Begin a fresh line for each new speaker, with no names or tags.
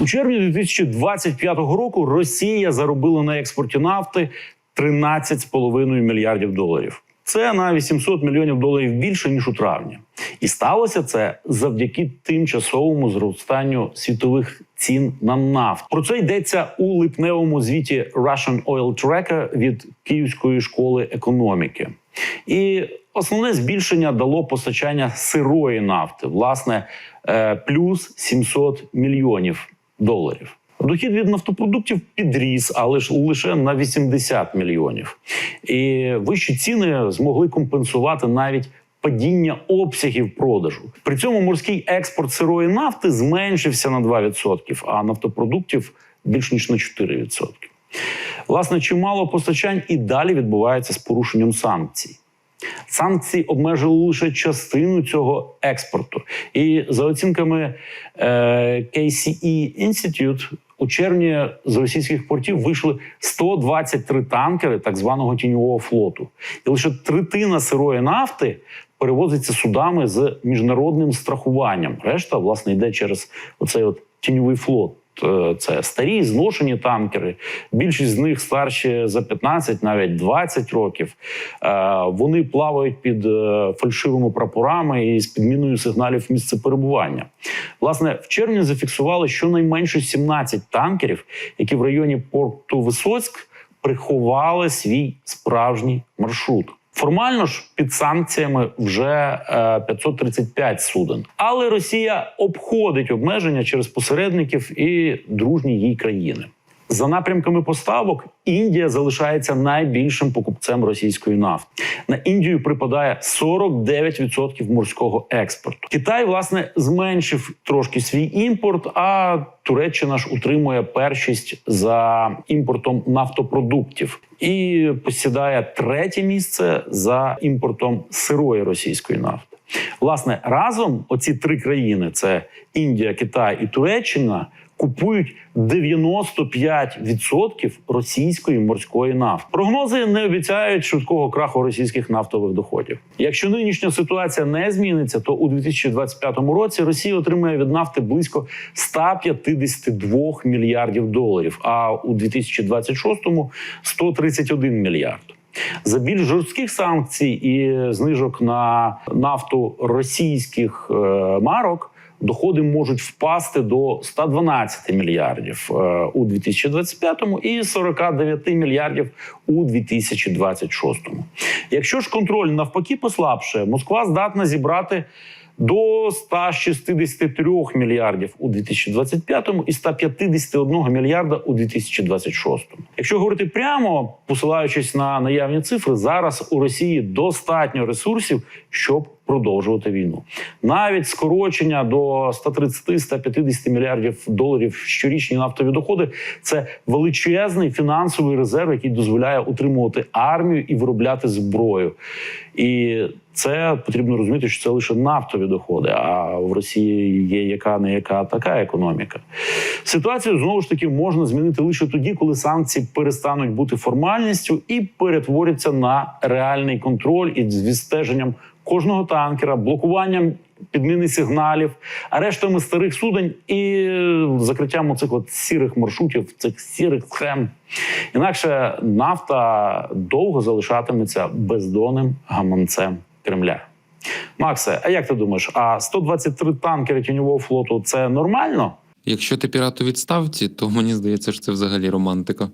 У червні 2025 року Росія заробила на експорті нафти 13,5 мільярдів доларів. Це на 800 мільйонів доларів більше ніж у травні, і сталося це завдяки тимчасовому зростанню світових цін на нафту. Про це йдеться у липневому звіті Russian Oil Tracker від Київської школи економіки. І основне збільшення дало постачання сирої нафти, власне, е, плюс 700 мільйонів доларів. Дохід від нафтопродуктів підріс, але ж лише на 80 мільйонів. І вищі ціни змогли компенсувати навіть падіння обсягів продажу. При цьому морський експорт сирої нафти зменшився на 2%, а нафтопродуктів більш ніж на 4%. Власне, чимало постачань і далі відбувається з порушенням санкцій. Санкції обмежили лише частину цього експорту. І за оцінками е, KCE Institute, у червні з російських портів вийшли 123 танкери так званого тіньового флоту. І лише третина сирої нафти перевозиться судами з міжнародним страхуванням. Решта, власне, йде через оцей от тіньовий флот. Е, Це старі зношені танкери. Більшість з них старші за 15, навіть 20 років. Е, Вони плавають під е, фальшивими прапорами і з підміною сигналів місце перебування. Власне, в червні зафіксували щонайменше 17 танкерів, які в районі порту Висоцьк приховали свій справжній маршрут. Формально ж під санкціями вже е, 535 суден. Але Росія обходить обмеження через посередників і дружні їй країни. За напрямками поставок Індія залишається найбільшим покупцем російської нафти. На Індію припадає 49% морського експорту. Китай власне зменшив трошки свій імпорт, а Туреччина ж утримує першість за імпортом нафтопродуктів і посідає третє місце за імпортом сирої російської нафти. Власне, разом оці три країни: це Індія, Китай і Туреччина. Купують 95% російської морської нафти. Прогнози не обіцяють швидкого краху російських нафтових доходів. Якщо нинішня ситуація не зміниться, то у 2025 році Росія отримає від нафти близько 152 мільярдів доларів, а у 2026 – 131 мільярд. За більш жорстких санкцій і знижок на нафту російських е, марок доходи можуть впасти до 112 мільярдів е, у 2025-му і 49 мільярдів у 2026-му. Якщо ж контроль навпаки послабшує Москва здатна зібрати до 163 мільярдів у 2025 і 151 мільярда у 2026. Якщо говорити прямо, посилаючись на наявні цифри, зараз у Росії достатньо ресурсів, щоб продовжувати війну. Навіть скорочення до 130-150 мільярдів доларів щорічні нафтові доходи це величезний фінансовий резерв, який дозволяє утримувати армію і виробляти зброю. І це потрібно розуміти, що це лише нафтові доходи. А в Росії є яка не яка така економіка. Ситуацію знову ж таки можна змінити лише тоді, коли санкції перестануть бути формальністю і перетворяться на реальний контроль із відстеженням кожного танкера, блокуванням підміни сигналів, арештами старих судень і закриттям оцих от сірих маршрутів, цих сірих схем. Інакше нафта довго залишатиметься бездонним гаманцем Кремля. Максе, а як ти думаєш, а 123 танкери тіньового флоту це нормально?
Якщо ти пірат у відставці, то мені здається, що це взагалі романтика.